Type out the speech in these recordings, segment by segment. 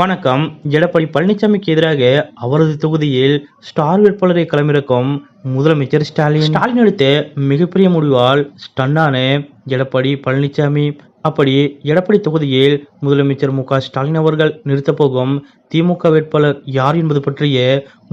வணக்கம். எடப்பாடி பழனிசாமிக்கு எதிராக அவரது தொகுதியில் ஸ்டார் வேட்பாளரை களமிறக்கும் முதலமைச்சர் ஸ்டாலின். ஸ்டாலின் எடுத்த மிகப்பெரிய முடிவால் ஸ்டன்னான எடப்பாடி பழனிசாமி. அப்படி எடப்பாடி தொகுதியில் முதலமைச்சர் மு க ஸ்டாலின் அவர்கள் நிறுத்தப் போகும் திமுக வேட்பாளர் யார் என்பது பற்றிய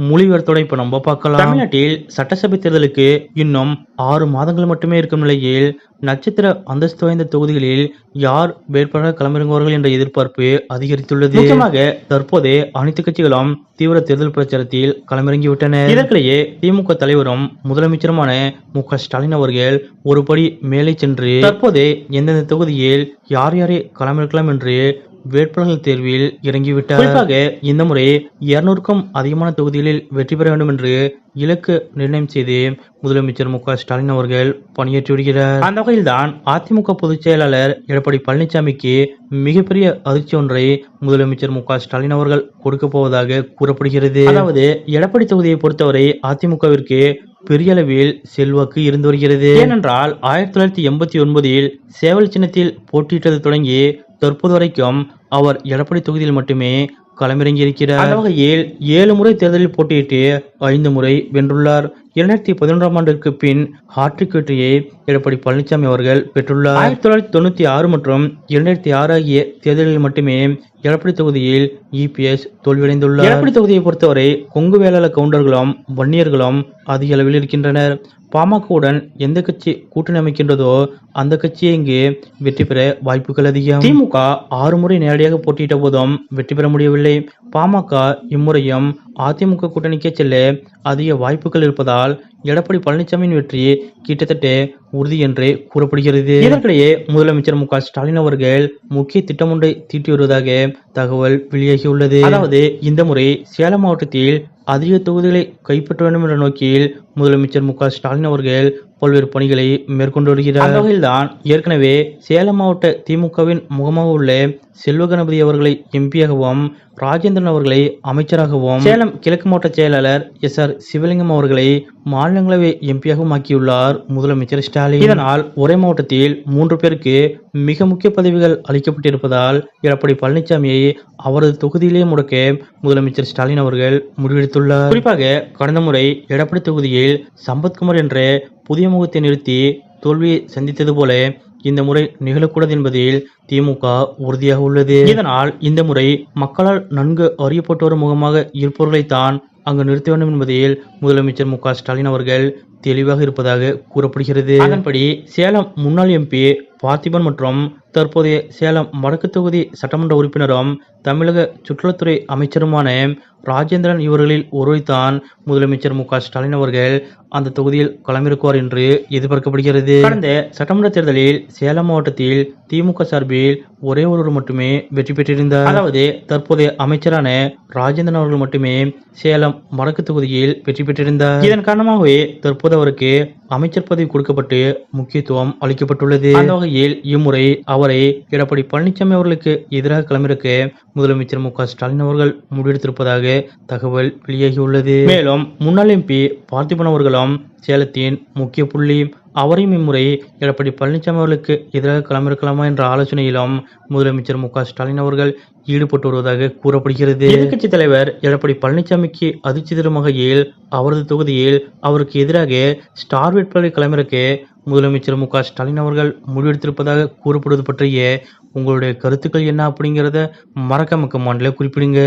மொழிபெயர்த்தோட இப்ப நம்ம பார்க்கலாம். தமிழ்நாட்டில் சட்டசபை தேர்தலுக்கு இன்னும் ஆறு மாதங்கள் மட்டுமே இருக்கும் நிலையில் நட்சத்திர அந்தஸ்து வாய்ந்த தொகுதிகளில் யார் வேட்பாளர் களமிறங்குவார்கள் என்ற எதிர்பார்ப்பு அதிகரித்துள்ளது. முக்கியமாக தற்போது அனைத்து கட்சிகளும் தீவிர தேர்தல் பிரச்சாரத்தில் களமிறங்கிவிட்டன இதற்கிடையே திமுக தலைவரும் முதலமைச்சருமான மு க ஸ்டாலின் அவர்கள் ஒருபடி மேலே சென்று தற்போது எந்தெந்த தொகுதியில் யார் யாரை களமிறக்கலாம் என்று வேட்பாளர்கள் தேர்வில் இறங்கிவிட்டார். குறிப்பாக இந்த முறை இருநூறுக்கும் அதிகமான தொகுதிகளில் வெற்றி பெற வேண்டும் என்று இலக்கு நிர்ணயம் செய்து முதலமைச்சர் மு ஸ்டாலின் அவர்கள் பணியாற்றி வருகிறார். அந்த வகையில்தான் அதிமுக பொதுச் செயலாளர் எடப்பாடி பழனிசாமிக்கு மிகப்பெரிய அதிர்ச்சி ஒன்றை முதலமைச்சர் மு ஸ்டாலின் அவர்கள் கொடுக்க போவதாக கூறப்படுகிறது. அதாவது எடப்பாடி தொகுதியை பொறுத்தவரை அதிமுகவிற்கு பெரிய அளவில் செல்வாக்கு இருந்து வருகிறது. ஏனென்றால் ஆயிரத்தி தொள்ளாயிரத்தி எண்பத்தி ஒன்பதில் சேவல் சின்னத்தில் போட்டியிட்டது தொடங்கி தற்போது வரைக்கும் அவர் எடப்பாடி தொகுதியில் மட்டுமே களமிறங்கியிருக்கிறார். அந்த வகையில் ஏழு முறை தேர்தலில் போட்டியிட்டு ஐந்து முறை வென்றுள்ளார். இரண்டாயிரத்தி பதினொன்றாம் ஆண்டிற்கு பின் ஹாட்ரிக் வெற்றியை எடப்பாடி பழனிசாமி அவர்கள் பெற்றுள்ளார். ஆயிரத்தி தொள்ளாயிரத்தி தொண்ணூத்தி ஆறு மற்றும் இரண்டாயிரத்தி ஆறு ஆகிய தேர்தலில் மட்டுமே எடப்பாடி தொகுதியில் இபிஎஸ் தோல்வியடைந்துள்ளார். எடப்பாடி தொகுதியை பொறுத்தவரை கொங்கு வேளாள கவுண்டர்களும் வன்னியர்களும் அதிக அளவில் இருக்கின்றனர். பாமகவுடன் எந்த கட்சி கூட்டணி அமைக்கின்றதோ அந்த கட்சியே இங்கு வெற்றி பெற வாய்ப்புகள் அதிகம். திமுக ஆறு முறை நேரடியாக போட்டியிட்ட போதும் வெற்றி பெற முடியவில்லை. பாமக இம்முறையும் அதிமுக கூட்டணிக்கே செல்ல அதிக வாய்ப்புகள் இருப்பதால் எடப்பாடி பழனிசாமியின் வெற்றி கிட்டத்தட்ட உறுதி என்று கூறப்படுகிறது. இதற்கிடையே முதலமைச்சர் மு ஸ்டாலின் அவர்கள் முக்கிய திட்டம் ஒன்றை தீட்டி வருவதாக தகவல் வெளியாகியுள்ளது. அதாவது இந்த முறை சேலம் மாவட்டத்தில் அதிக தொகுதிகளை கைப்பற்ற வேண்டும் என்ற நோக்கில் முதலமைச்சர் மு க ஸ்டாலின் அவர்கள் பல்வேறு பணிகளை மேற்கொண்டு வருகிறார். அந்த வகையில்தான் ஏற்கனவே சேலம் மாவட்ட திமுகவின் முகமாக உள்ள செல்வ கணபதி அவர்களை எம்பியாகவும் ராஜேந்திரன் அவர்களை அமைச்சராகவும் சேலம் கிழக்கு மாவட்ட செயலாளர் எஸ் ஆர் சிவலிங்கம் அவர்களை மாநிலங்களவை எம்பியாகவும் ஆக்கியுள்ளார் முதலமைச்சர் ஸ்டாலின். இதனால் ஒரே மாவட்டத்தில் மூன்று பேருக்கு மிக முக்கிய பதவிகள் அளிக்கப்பட்டிருப்பதால் எடப்பாடி பழனிசாமியை அவரது தொகுதியிலே முடக்க முதலமைச்சர் ஸ்டாலின் அவர்கள் முடிவெடுத்துள்ளார். குறிப்பாக கடந்த முறை எடப்பாடி தொகுதியில் சம்பத்குமார் என்ற புதிய முகத்தை நிறுத்தி தோல்வியை சந்தித்தது போல இந்த முறை நிகழக்கூடாது என்பதில் திமுக உறுதியாக உள்ளது. இதனால் இந்த முறை மக்களால் நன்கு அறியப்பட்டு வரும் முகமாக இருப்பவர்களைத்தான் அங்கு நிறுத்த வேண்டும் என்பதில் முதலமைச்சர் மு க ஸ்டாலின் அவர்கள் தெளிவாக இருப்பதாக கூறப்படுகிறது. அதன்படி சேலம் முன்னாள் எம்பி பார்த்திபன் மற்றும் தற்போதைய சேலம் வடக்கு தொகுதி சட்டமன்ற உறுப்பினரும் தமிழக சுற்றுலாத்துறை அமைச்சருமான ராஜேந்திரன் இவர்களில் ஒருவரைத்தான் முதலமைச்சர் மு க ஸ்டாலின் அவர்கள் அந்த தொகுதியில் களமிருக்குவார் என்று எதிர்பார்க்கப்படுகிறது. கடந்த சட்டமன்ற தேர்தலில் சேலம் மாவட்டத்தில் திமுக சார்பில் ஒரே ஒருவர் மட்டுமே வெற்றி பெற்றிருந்தார். அதாவது தற்போதைய அமைச்சரான ராஜேந்திரன் அவர்கள் மட்டுமே சேலம் வடக்கு தொகுதியில் வெற்றி பெற்றிருந்தார். இதன் காரணமாகவே தற்போது அவருக்கு அமைச்சர் பதவி கொடுக்கப்பட்டு முக்கியத்துவம் அளிக்கப்பட்டுள்ளது. அந்த வகையில் இம்முறை அவரை எடப்பாடி பழனிசாமி அவர்களுக்கு எதிராக களமிறக்க முதலமைச்சர் மு க ஸ்டாலின் அவர்கள் முடிவெடுத்திருப்பதாக தகவல் வெளியாகியுள்ளது. மேலும் முன்னாள் எம்பி பார்த்திபன் அவர்களும் சேலத்தின் முக்கிய புள்ளி அவரையும் இம்முறை எடப்பாடி பழனிசாமி அவர்களுக்கு எதிராக களமிறக்கலாமா என்ற ஆலோசனையிலும் முதலமைச்சர் மு க ஸ்டாலின் அவர்கள் ஈடுபட்டு வருவதாக கூறப்படுகிறது. எதிர்க்கட்சி தலைவர் எடப்பாடி பழனிசாமிக்கு அதிர்ச்சி தரும் வகையில் அவரது தொகுதியில் அவருக்கு எதிராக ஸ்டார் வேட்பாளரை களமிறக்க முதலமைச்சர் மு க ஸ்டாலின் அவர்கள் முடிவெடுத்திருப்பதாக கூறப்படுவது பற்றிய உங்களுடைய கருத்துக்கள் என்ன அப்படிங்கிறத மறக்காம கமாண்டில் குறிப்பிடுங்க.